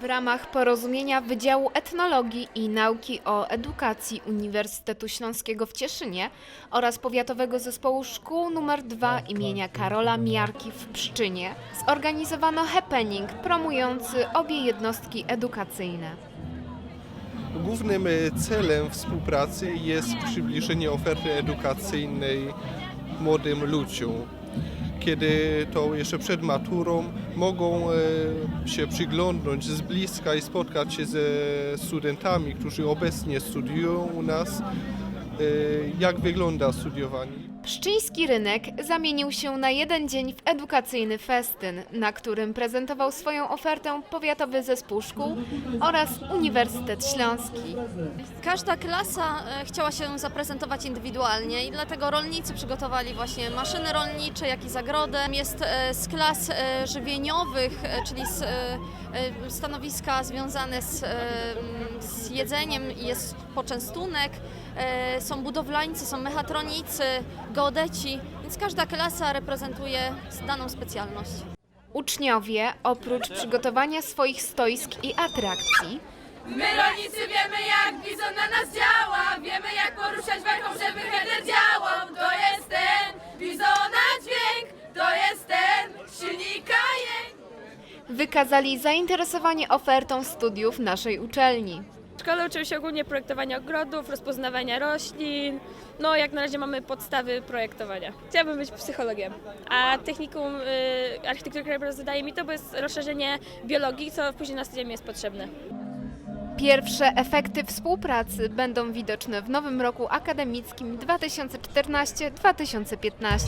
W ramach porozumienia Wydziału Etnologii i Nauki o Edukacji Uniwersytetu Śląskiego w Cieszynie oraz Powiatowego Zespołu Szkół nr 2 imienia Karola Miarki w Pszczynie zorganizowano happening promujący obie jednostki edukacyjne. Głównym e, celem współpracy jest przybliżenie oferty edukacyjnej młodym ludziom. Kiedy to jeszcze przed maturą mogą e, się przyglądnąć z bliska i spotkać się ze studentami, którzy obecnie studiują u nas, e, jak wygląda studiowanie. Pszczyński rynek zamienił się na jeden dzień w edukacyjny festyn, na którym prezentował swoją ofertę Powiatowy Zespół Szkół oraz Uniwersytet Śląski. Każda klasa e, chciała się zaprezentować indywidualnie i dlatego rolnicy przygotowali właśnie maszyny rolnicze, jak i zagrodę. Jest e, z klas e, żywieniowych, czyli z stanowiska związane z, z jedzeniem, jest poczęstunek, są budowlańcy, są mechatronicy, geodeci, więc każda klasa reprezentuje daną specjalność. Uczniowie, oprócz przygotowania swoich stoisk i atrakcji, My rolnicy wiemy jak bizon na nas działa Wiemy jak poruszać warką, żeby header działał To jest ten bizona dźwięk To jest ten silnika jęk wykazali zainteresowanie ofertą studiów naszej uczelni. Szkole uczymy się ogólnie projektowania ogrodów, rozpoznawania roślin. No, jak na razie mamy podstawy projektowania. Chciałabym być psychologiem, a technikum y, architektury krajobrazu zadaje mi to, bo jest rozszerzenie biologii, co później na studium jest potrzebne. Pierwsze efekty współpracy będą widoczne w nowym roku akademickim 2014-2015.